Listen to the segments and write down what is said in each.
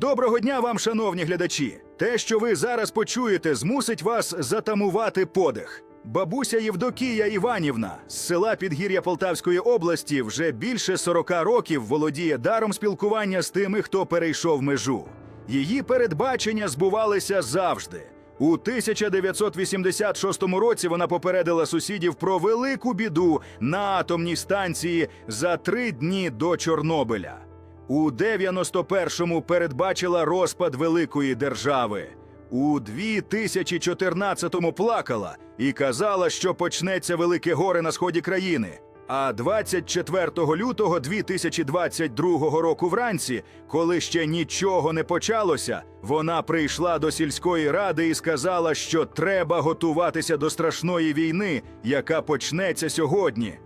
Доброго дня вам, шановні глядачі! Те, що ви зараз почуєте, змусить вас затамувати подих. Бабуся Євдокія Іванівна з села Підгір'я Полтавської області вже більше 40 років володіє даром спілкування з тими, хто перейшов межу. Її передбачення збувалися завжди. У 1986 році вона попередила сусідів про велику біду на атомній станції за три дні до Чорнобиля. У 91-му передбачила розпад великої держави. У 2014-му плакала і казала, що почнеться велике горе на сході країни. А 24 лютого 2022 року вранці, коли ще нічого не почалося, вона прийшла до сільської ради і сказала, що треба готуватися до страшної війни, яка почнеться сьогодні.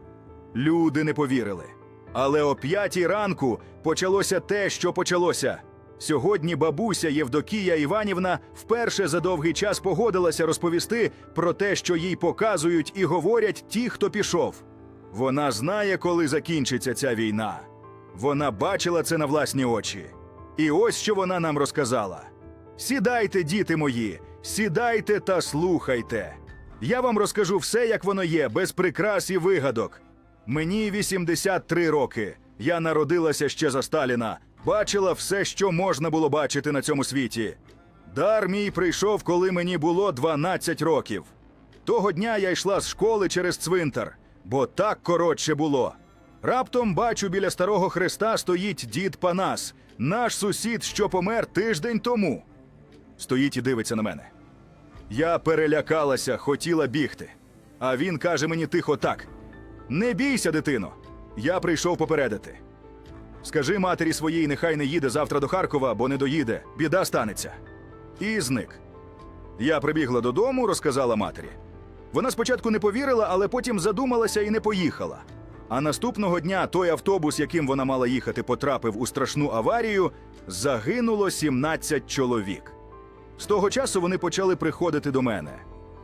Люди не повірили. Але о п'ятій ранку почалося те, що почалося. Сьогодні бабуся Євдокія Іванівна вперше за довгий час погодилася розповісти про те, що їй показують і говорять ті, хто пішов. Вона знає, коли закінчиться ця війна. Вона бачила це на власні очі. І ось що вона нам розказала: Сідайте, діти мої, сідайте та слухайте. Я вам розкажу все, як воно є, без прикрас і вигадок. Мені 83 роки. Я народилася ще за Сталіна, бачила все, що можна було бачити на цьому світі. Дар мій прийшов, коли мені було 12 років. Того дня я йшла з школи через цвинтар, бо так коротше було. Раптом бачу біля старого хреста стоїть дід Панас, наш сусід, що помер тиждень тому. Стоїть і дивиться на мене. Я перелякалася, хотіла бігти. А він каже мені тихо так: Не бійся, дитино. Я прийшов попередити. Скажи матері своїй, нехай не їде завтра до Харкова, бо не доїде, біда станеться. І зник. Я прибігла додому, розказала матері. Вона спочатку не повірила, але потім задумалася і не поїхала. А наступного дня той автобус, яким вона мала їхати, потрапив у страшну аварію, загинуло 17 чоловік. З того часу вони почали приходити до мене.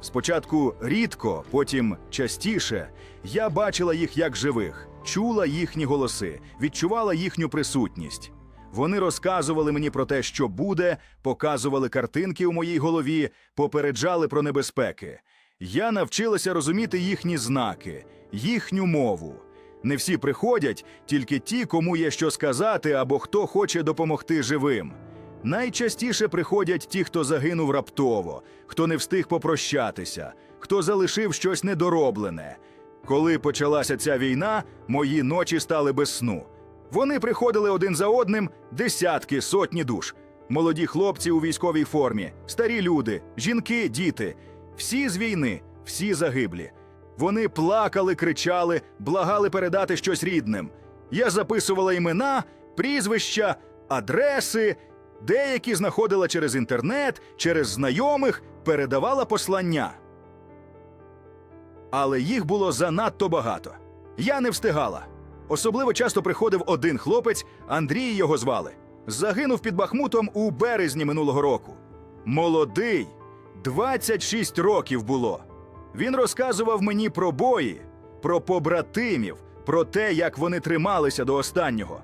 Спочатку рідко, потім частіше. Я бачила їх як живих, чула їхні голоси, відчувала їхню присутність. Вони розказували мені про те, що буде, показували картинки у моїй голові, попереджали про небезпеки. Я навчилася розуміти їхні знаки, їхню мову. Не всі приходять, тільки ті, кому є що сказати або хто хоче допомогти живим. Найчастіше приходять ті, хто загинув раптово, хто не встиг попрощатися, хто залишив щось недороблене. Коли почалася ця війна, мої ночі стали без сну. Вони приходили один за одним десятки, сотні душ. Молоді хлопці у військовій формі, старі люди, жінки, діти. Всі з війни, всі загиблі. Вони плакали, кричали, благали передати щось рідним. Я записувала імена, прізвища, адреси. Деякі знаходила через інтернет, через знайомих, передавала послання. Але їх було занадто багато. Я не встигала. Особливо часто приходив один хлопець, Андрій його звали. Загинув під Бахмутом у березні минулого року. Молодий, 26 років було. Він розказував мені про бої, про побратимів, про те, як вони трималися до останнього.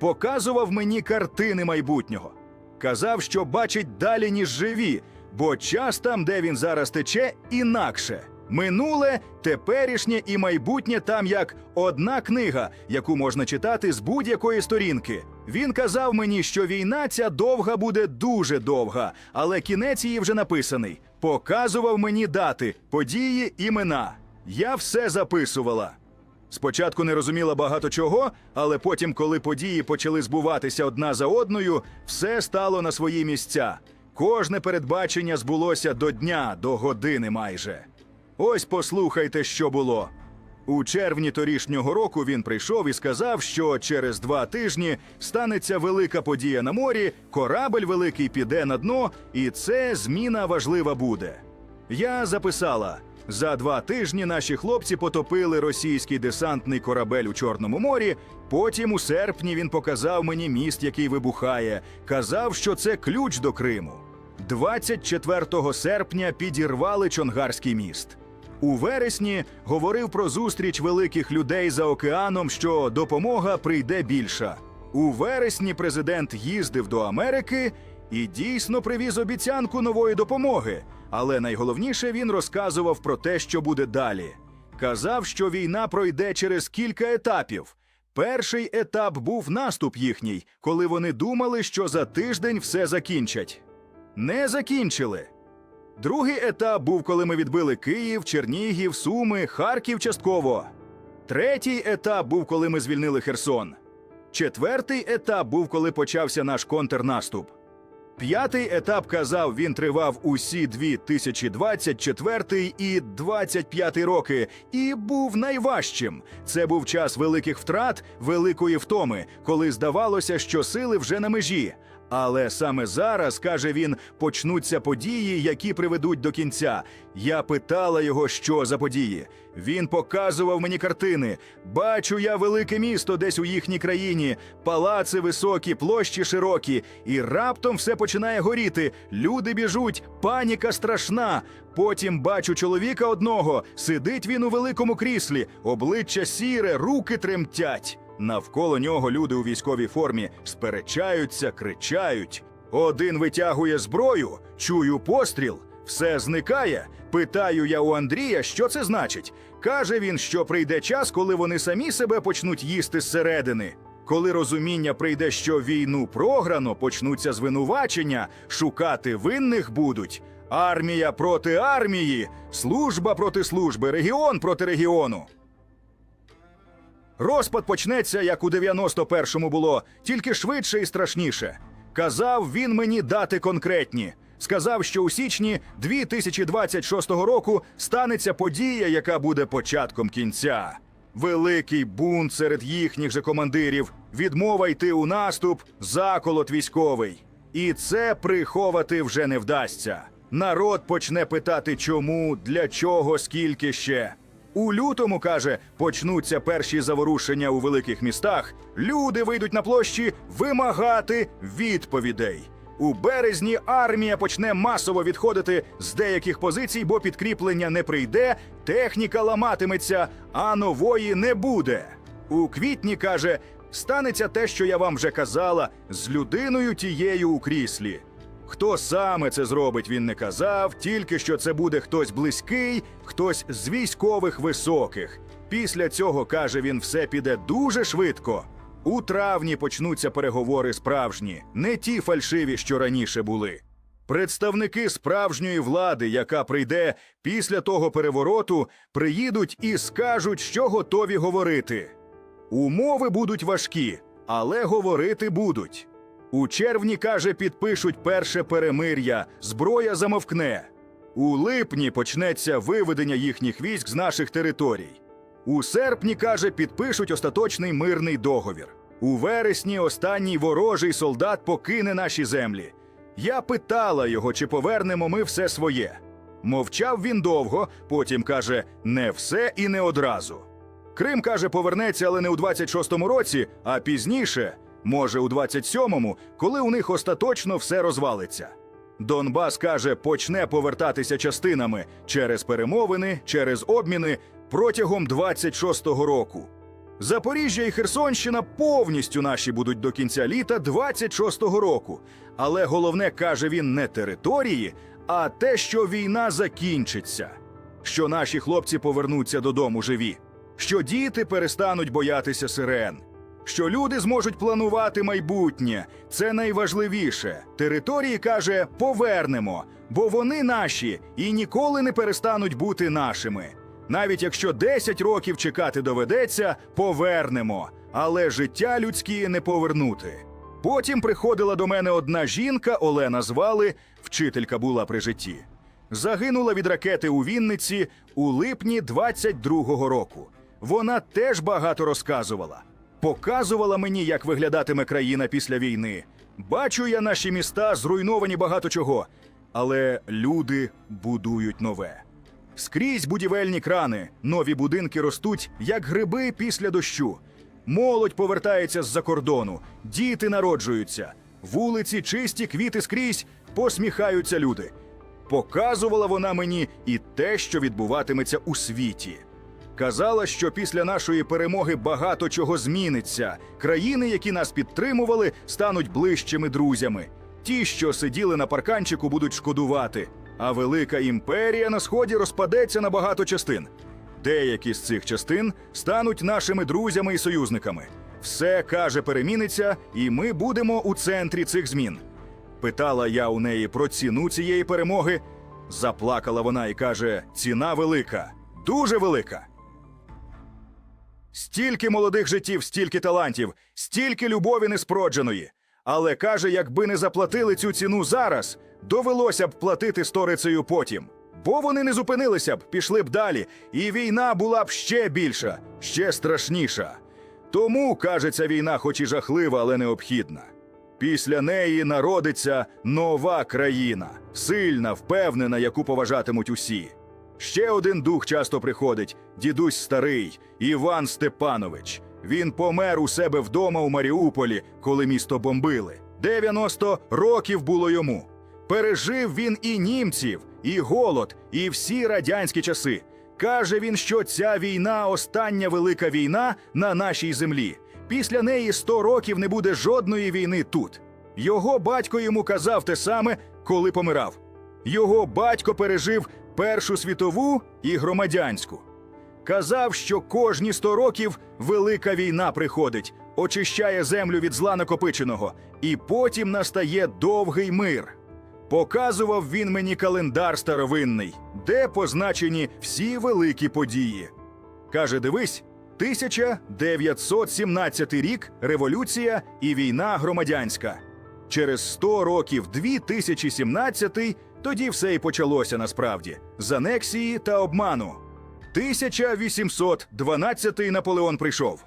Показував мені картини майбутнього. Казав, що бачить далі, ніж живі, бо час там, де він зараз тече, інакше. Минуле, теперішнє і майбутнє там як одна книга, яку можна читати з будь-якої сторінки. Він казав мені, що війна ця довга буде дуже довга, але кінець її вже написаний. Показував мені дати, події, імена. Я все записувала. Спочатку не розуміла багато чого, але потім, коли події почали збуватися одна за одною, все стало на свої місця. Кожне передбачення збулося до дня, до години майже. Ось послухайте, що було. У червні торішнього року він прийшов і сказав, що через два тижні станеться велика подія на морі, корабель великий піде на дно, і це зміна важлива буде. Я записала: за два тижні наші хлопці потопили російський десантний корабель у Чорному морі. Потім, у серпні, він показав мені міст, який вибухає, казав, що це ключ до Криму. 24 серпня підірвали Чонгарський міст. У вересні говорив про зустріч великих людей за океаном, що допомога прийде більша. У вересні президент їздив до Америки і дійсно привіз обіцянку нової допомоги. Але найголовніше він розказував про те, що буде далі. Казав, що війна пройде через кілька етапів. Перший етап був наступ їхній, коли вони думали, що за тиждень все закінчать. Не закінчили. Другий етап був, коли ми відбили Київ, Чернігів, Суми, Харків частково. Третій етап був, коли ми звільнили Херсон. Четвертий етап був, коли почався наш контрнаступ. П'ятий етап казав, він тривав усі 2024 і 25 роки, і був найважчим. Це був час великих втрат, великої втоми, коли здавалося, що сили вже на межі. Але саме зараз, каже він, почнуться події, які приведуть до кінця. Я питала його, що за події. Він показував мені картини. Бачу я велике місто десь у їхній країні, палаци високі, площі широкі, і раптом все починає горіти. Люди біжуть, паніка страшна. Потім бачу чоловіка одного. Сидить він у великому кріслі, обличчя сіре, руки тремтять. Навколо нього люди у військовій формі сперечаються, кричають. Один витягує зброю, чую постріл, все зникає. Питаю я у Андрія, що це значить. Каже він, що прийде час, коли вони самі себе почнуть їсти зсередини. Коли розуміння прийде, що війну програно, почнуться звинувачення, шукати винних будуть. Армія проти армії, служба проти служби, регіон проти регіону. Розпад почнеться, як у 91-му було, тільки швидше і страшніше. Казав він мені дати конкретні. Сказав, що у січні 2026 року станеться подія, яка буде початком кінця. Великий бунт серед їхніх же командирів, відмова йти у наступ, заколот військовий. І це приховати вже не вдасться. Народ почне питати, чому, для чого, скільки ще. У лютому каже, почнуться перші заворушення у великих містах. Люди вийдуть на площі вимагати відповідей. У березні армія почне масово відходити з деяких позицій, бо підкріплення не прийде, техніка ламатиметься, а нової не буде. У квітні каже, станеться те, що я вам вже казала, з людиною тією у кріслі. Хто саме це зробить, він не казав, тільки що це буде хтось близький, хтось з військових високих. Після цього, каже він, все піде дуже швидко. У травні почнуться переговори справжні, не ті фальшиві, що раніше були. Представники справжньої влади, яка прийде після того перевороту, приїдуть і скажуть, що готові говорити. Умови будуть важкі, але говорити будуть. У червні, каже, підпишуть перше перемир'я, зброя замовкне. У липні почнеться виведення їхніх військ з наших територій. У серпні, каже, підпишуть остаточний мирний договір. У вересні останній ворожий солдат покине наші землі. Я питала його, чи повернемо ми все своє. Мовчав він довго, потім каже: не все і не одразу. Крим каже, повернеться, але не у 26-му році, а пізніше, може, у 27-му, коли у них остаточно все розвалиться. Донбас каже, почне повертатися частинами через перемовини, через обміни протягом 26-го року. Запоріжжя і Херсонщина повністю наші будуть до кінця літа 26-го року. Але головне каже він не території, а те, що війна закінчиться, що наші хлопці повернуться додому живі, що діти перестануть боятися сирен, що люди зможуть планувати майбутнє. Це найважливіше. Території каже, повернемо, бо вони наші і ніколи не перестануть бути нашими. Навіть якщо 10 років чекати доведеться, повернемо, але життя людське не повернути. Потім приходила до мене одна жінка, Олена звали, вчителька була при житті. Загинула від ракети у Вінниці у липні 22-го року. Вона теж багато розказувала. Показувала мені, як виглядатиме країна після війни. Бачу я наші міста, зруйновані багато чого, але люди будують нове. Скрізь будівельні крани, нові будинки ростуть, як гриби після дощу. Молодь повертається з-за кордону, діти народжуються, вулиці чисті, квіти скрізь, посміхаються люди. Показувала вона мені і те, що відбуватиметься у світі. Казала, що після нашої перемоги багато чого зміниться. Країни, які нас підтримували, стануть ближчими друзями. Ті, що сиділи на парканчику, будуть шкодувати. А велика імперія на сході розпадеться на багато частин. Деякі з цих частин стануть нашими друзями і союзниками. Все каже переміниться, і ми будемо у центрі цих змін. Питала я у неї про ціну цієї перемоги. Заплакала вона і каже: ціна велика, дуже велика. Стільки молодих життів, стільки талантів, стільки любові неспродженої. Але каже, якби не заплатили цю ціну зараз, довелося б платити сторицею потім. Бо вони не зупинилися б, пішли б далі, і війна була б ще більша, ще страшніша. Тому, каже, ця війна, хоч і жахлива, але необхідна. Після неї народиться нова країна, сильна, впевнена, яку поважатимуть усі. Ще один дух часто приходить дідусь старий, Іван Степанович. Він помер у себе вдома у Маріуполі, коли місто бомбили. 90 років було йому. Пережив він і німців, і голод, і всі радянські часи. Каже він, що ця війна остання велика війна на нашій землі. Після неї 100 років не буде жодної війни тут. Його батько йому казав те саме, коли помирав. Його батько пережив Першу світову і громадянську. Казав, що кожні 100 років велика війна приходить, очищає землю від зла накопиченого, і потім настає довгий мир. Показував він мені календар старовинний, де позначені всі великі події. Каже: дивись, 1917 рік революція і війна громадянська. Через 100 років 2017 тоді все і почалося насправді з анексії та обману. 1812 Наполеон прийшов.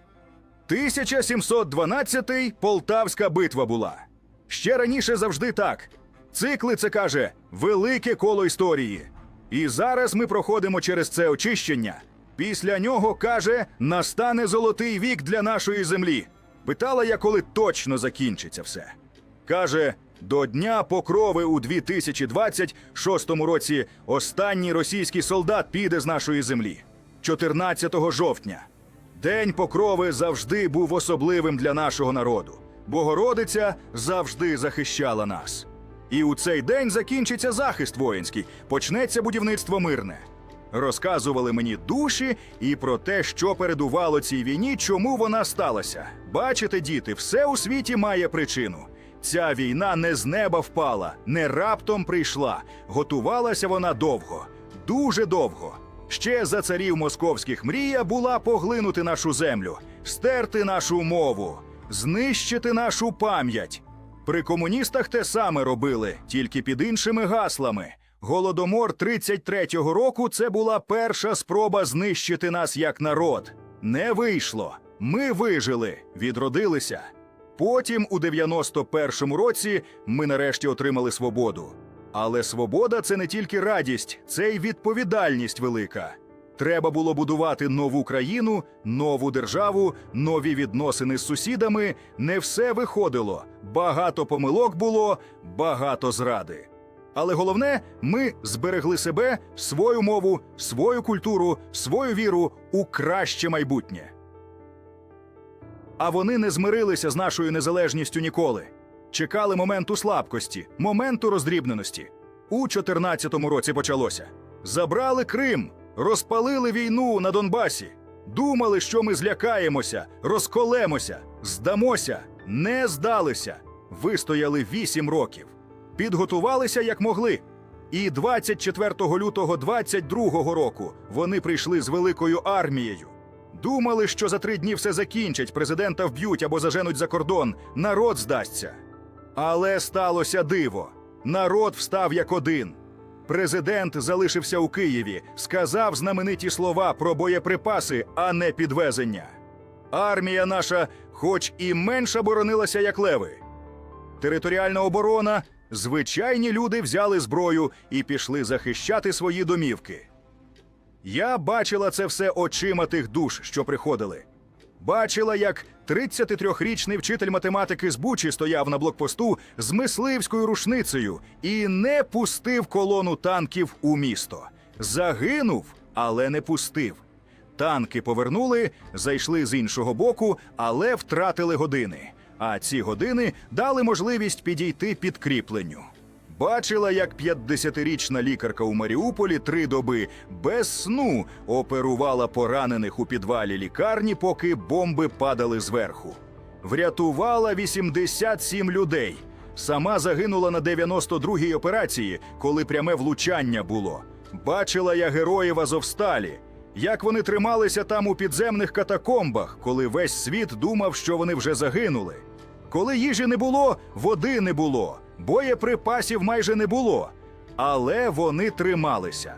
1712 Полтавська битва була. Ще раніше завжди так. Цикли це каже велике коло історії. І зараз ми проходимо через це очищення. Після нього каже, настане золотий вік для нашої землі. Питала я, коли точно закінчиться все. Каже, до Дня Покрови у 2026 році останній російський солдат піде з нашої землі. 14 жовтня. День Покрови завжди був особливим для нашого народу. Богородиця завжди захищала нас. І у цей день закінчиться захист воїнський, почнеться будівництво мирне. Розказували мені душі і про те, що передувало цій війні, чому вона сталася. Бачите, діти, все у світі має причину. Ця війна не з неба впала, не раптом прийшла. Готувалася вона довго, дуже довго. Ще за царів московських мрія була поглинути нашу землю, стерти нашу мову, знищити нашу пам'ять. При комуністах те саме робили, тільки під іншими гаслами. Голодомор 33-го року це була перша спроба знищити нас як народ. Не вийшло. Ми вижили, відродилися. Потім, у 91-му році, ми нарешті отримали свободу. Але свобода це не тільки радість, це й відповідальність велика. Треба було будувати нову країну, нову державу, нові відносини з сусідами. Не все виходило. Багато помилок було, багато зради. Але головне, ми зберегли себе, свою мову, свою культуру, свою віру у краще майбутнє. А вони не змирилися з нашою незалежністю ніколи. Чекали моменту слабкості, моменту роздрібненості. У 14-му році почалося. Забрали Крим, розпалили війну на Донбасі. Думали, що ми злякаємося, розколемося, здамося, не здалися. Вистояли вісім років. Підготувалися як могли. І 24 лютого 22-го року вони прийшли з великою армією. Думали, що за три дні все закінчать, президента вб'ють або заженуть за кордон, народ здасться. Але сталося диво. Народ встав як один. Президент залишився у Києві, сказав знамениті слова про боєприпаси, а не підвезення. Армія наша, хоч і менша боронилася, як леви. Територіальна оборона, звичайні люди взяли зброю і пішли захищати свої домівки. Я бачила це все очима тих душ, що приходили. Бачила, як 33-річний вчитель математики з Бучі стояв на блокпосту з мисливською рушницею і не пустив колону танків у місто. Загинув, але не пустив. Танки повернули, зайшли з іншого боку, але втратили години. А ці години дали можливість підійти підкріпленню. Бачила, як 50-річна лікарка у Маріуполі три доби без сну оперувала поранених у підвалі лікарні, поки бомби падали зверху. Врятувала 87 людей. Сама загинула на 92-й операції, коли пряме влучання було. Бачила я героїв Азовсталі, як вони трималися там у підземних катакомбах, коли весь світ думав, що вони вже загинули. Коли їжі не було, води не було, боєприпасів майже не було. Але вони трималися.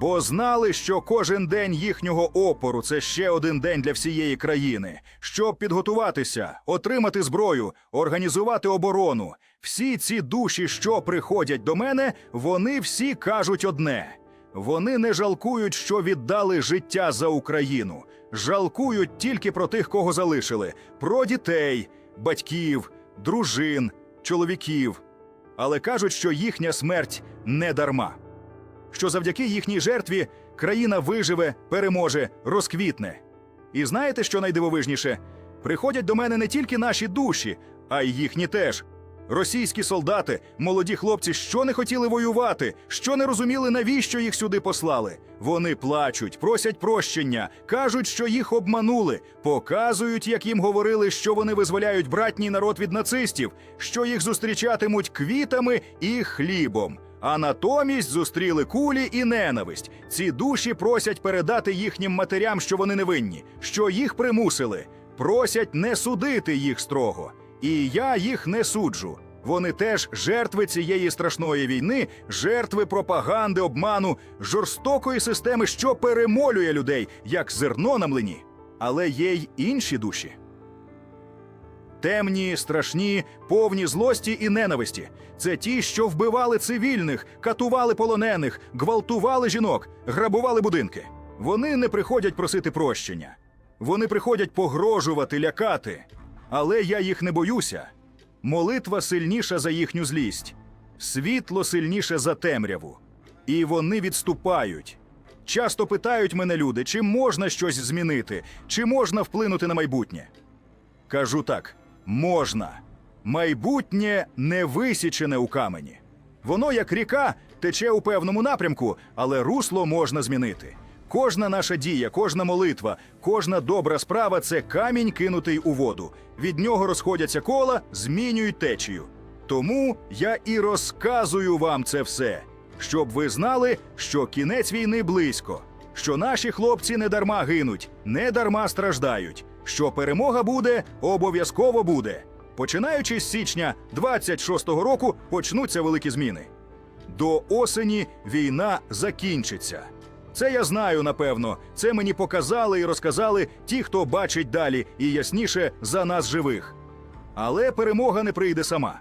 Бо знали, що кожен день їхнього опору це ще один день для всієї країни. Щоб підготуватися, отримати зброю, організувати оборону. Всі ці душі, що приходять до мене, вони всі кажуть одне: вони не жалкують, що віддали життя за Україну. Жалкують тільки про тих, кого залишили: про дітей, батьків, дружин, чоловіків. Але кажуть, що їхня смерть не дарма що завдяки їхній жертві країна виживе, переможе, розквітне. І знаєте, що найдивовижніше? Приходять до мене не тільки наші душі, а й їхні теж. Російські солдати, молоді хлопці, що не хотіли воювати, що не розуміли, навіщо їх сюди послали. Вони плачуть, просять прощення, кажуть, що їх обманули, показують, як їм говорили, що вони визволяють братній народ від нацистів, що їх зустрічатимуть квітами і хлібом. А натомість зустріли кулі і ненависть. Ці душі просять передати їхнім матерям, що вони невинні, що їх примусили. Просять не судити їх строго. І я їх не суджу. Вони теж жертви цієї страшної війни, жертви пропаганди, обману, жорстокої системи, що перемолює людей, як зерно на млині. Але є й інші душі. Темні, страшні, повні злості і ненависті. Це ті, що вбивали цивільних, катували полонених, гвалтували жінок, грабували будинки. Вони не приходять просити прощення. Вони приходять погрожувати, лякати. Але я їх не боюся. Молитва сильніша за їхню злість, світло сильніше за темряву. І вони відступають. Часто питають мене люди, чи можна щось змінити, чи можна вплинути на майбутнє. Кажу так: можна. Майбутнє не висічене у камені. Воно, як ріка, тече у певному напрямку, але русло можна змінити. Кожна наша дія, кожна молитва, кожна добра справа це камінь, кинутий у воду. Від нього розходяться кола, змінюють течію. Тому я і розказую вам це все, щоб ви знали, що кінець війни близько, що наші хлопці не дарма гинуть, не дарма страждають, що перемога буде, обов'язково буде. Починаючи з січня 26-го року, почнуться великі зміни. До осені війна закінчиться. Це я знаю, напевно. Це мені показали і розказали ті, хто бачить далі і ясніше за нас живих. Але перемога не прийде сама.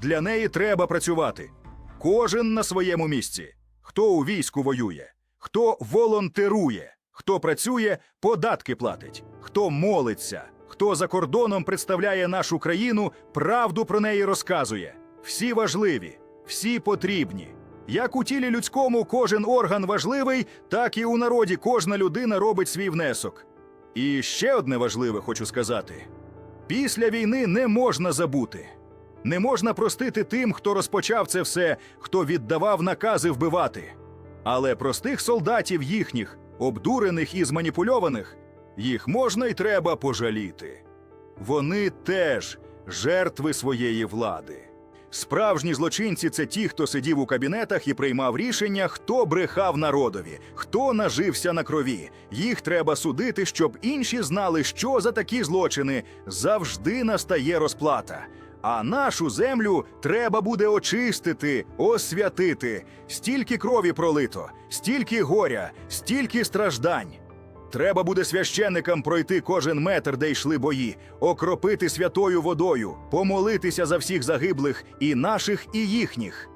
Для неї треба працювати. Кожен на своєму місці. Хто у війську воює, хто волонтерує, хто працює, податки платить, хто молиться, хто за кордоном представляє нашу країну, правду про неї розказує. Всі важливі, всі потрібні. Як у тілі людському кожен орган важливий, так і у народі кожна людина робить свій внесок. І ще одне важливе хочу сказати: після війни не можна забути. Не можна простити тим, хто розпочав це все, хто віддавав накази вбивати. Але простих солдатів їхніх, обдурених і зманіпульованих, їх можна й треба пожаліти. Вони теж жертви своєї влади. Справжні злочинці це ті, хто сидів у кабінетах і приймав рішення, хто брехав народові, хто нажився на крові. Їх треба судити, щоб інші знали, що за такі злочини завжди настає розплата. А нашу землю треба буде очистити, освятити. Стільки крові пролито, стільки горя, стільки страждань. Треба буде священникам пройти кожен метр, де йшли бої, окропити святою водою, помолитися за всіх загиблих, і наших, і їхніх.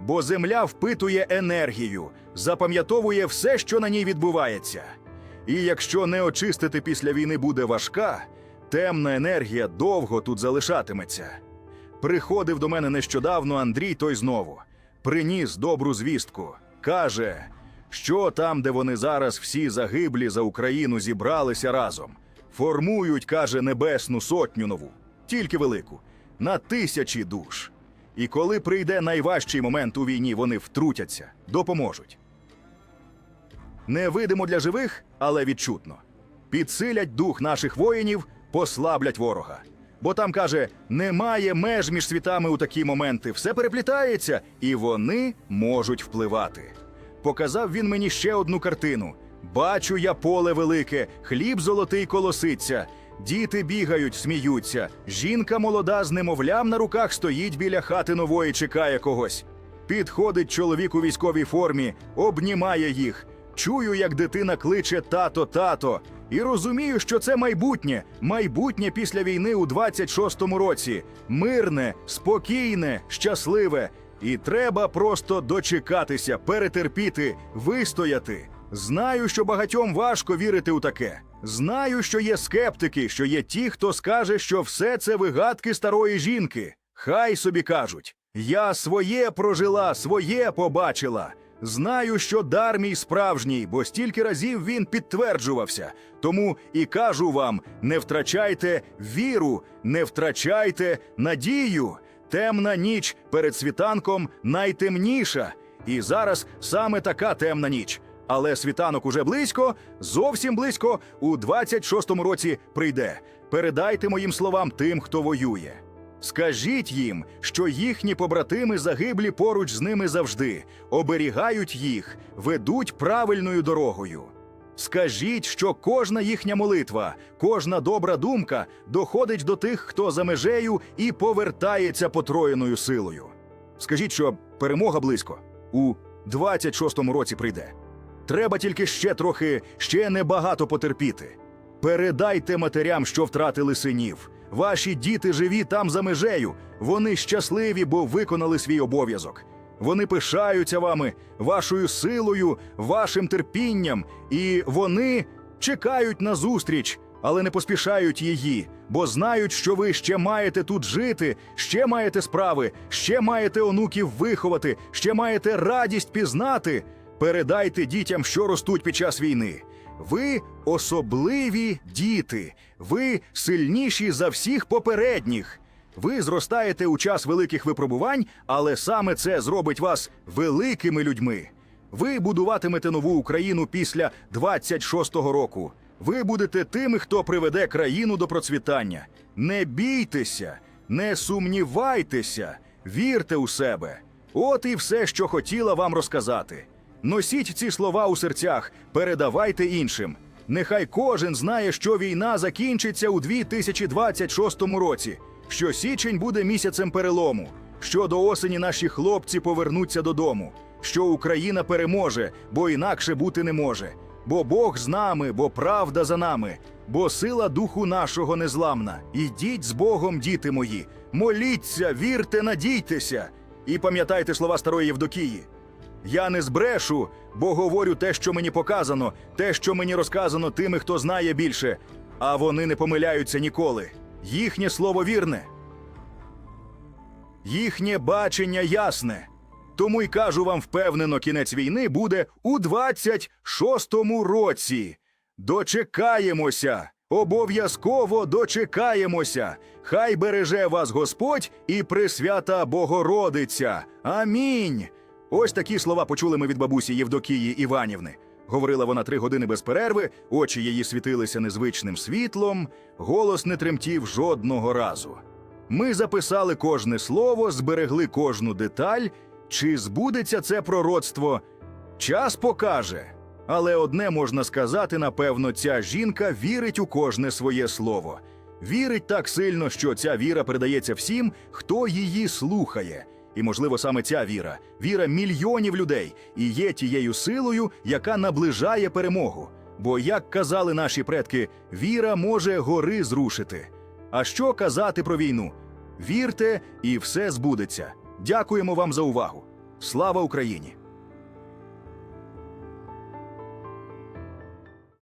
Бо земля впитує енергію, запам'ятовує все, що на ній відбувається. І якщо не очистити після війни буде важка, темна енергія довго тут залишатиметься. Приходив до мене нещодавно Андрій той знову, приніс добру звістку. Каже, Що там, де вони зараз всі загиблі за Україну зібралися разом? Формують, каже, небесну сотню нову, тільки велику, на тисячі душ. І коли прийде найважчий момент у війні, вони втрутяться, допоможуть. Невидимо для живих, але відчутно. Підсилять дух наших воїнів, послаблять ворога. Бо там каже, немає меж між світами у такі моменти, все переплітається, і вони можуть впливати. Показав він мені ще одну картину: бачу я поле велике, хліб золотий колоситься. Діти бігають, сміються. Жінка молода з немовлям на руках стоїть біля хати нової, чекає когось. Підходить чоловік у військовій формі, обнімає їх. Чую, як дитина кличе тато, тато, і розумію, що це майбутнє, майбутнє після війни у 26-му році. Мирне, спокійне, щасливе. І треба просто дочекатися, перетерпіти, вистояти. Знаю, що багатьом важко вірити у таке. Знаю, що є скептики, що є ті, хто скаже, що все це вигадки старої жінки. Хай собі кажуть. Я своє прожила, своє побачила. Знаю, що дар мій справжній, бо стільки разів він підтверджувався. Тому і кажу вам: не втрачайте віру, не втрачайте надію. Темна ніч перед світанком найтемніша. І зараз саме така темна ніч. Але світанок уже близько, зовсім близько, у 26-му році прийде. Передайте моїм словам тим, хто воює. Скажіть їм, що їхні побратими загиблі поруч з ними завжди, оберігають їх, ведуть правильною дорогою. Скажіть, що кожна їхня молитва, кожна добра думка доходить до тих, хто за межею і повертається потроєною силою. Скажіть, що перемога близько у 26-му році прийде. Треба тільки ще трохи, ще небагато потерпіти. Передайте матерям, що втратили синів. Ваші діти живі там за межею. Вони щасливі, бо виконали свій обов'язок. Вони пишаються вами, вашою силою, вашим терпінням, і вони чекають на зустріч, але не поспішають її, бо знають, що ви ще маєте тут жити, ще маєте справи, ще маєте онуків виховати, ще маєте радість пізнати. Передайте дітям, що ростуть під час війни. Ви особливі діти, ви сильніші за всіх попередніх. Ви зростаєте у час великих випробувань, але саме це зробить вас великими людьми. Ви будуватимете нову Україну після 26-го року. Ви будете тими, хто приведе країну до процвітання. Не бійтеся, не сумнівайтеся, вірте у себе. От і все, що хотіла вам розказати. Носіть ці слова у серцях, передавайте іншим. Нехай кожен знає, що війна закінчиться у 2026 році, що січень буде місяцем перелому, що до осені наші хлопці повернуться додому, що Україна переможе, бо інакше бути не може. Бо Бог з нами, бо правда за нами, бо сила духу нашого незламна. Ідіть з Богом, діти мої, моліться, вірте, надійтеся. І пам'ятайте слова старої Євдокії. Я не збрешу, бо говорю те, що мені показано, те, що мені розказано тими, хто знає більше, а вони не помиляються ніколи. Їхнє слово вірне. Їхнє бачення ясне. Тому й кажу вам впевнено, кінець війни буде у 26-му році. Дочекаємося, обов'язково дочекаємося. Хай береже вас Господь і Пресвята Богородиця. Амінь. Ось такі слова почули ми від бабусі Євдокії Іванівни. Говорила вона три години без перерви, очі її світилися незвичним світлом, голос не тремтів жодного разу. Ми записали кожне слово, зберегли кожну деталь. Чи збудеться це пророцтво? Час покаже. Але одне можна сказати, напевно, ця жінка вірить у кожне своє слово. Вірить так сильно, що ця віра передається всім, хто її слухає. І, можливо, саме ця віра, віра мільйонів людей, і є тією силою, яка наближає перемогу. Бо, як казали наші предки, віра може гори зрушити. А що казати про війну? Вірте, і все збудеться. Дякуємо вам за увагу. Слава Україні!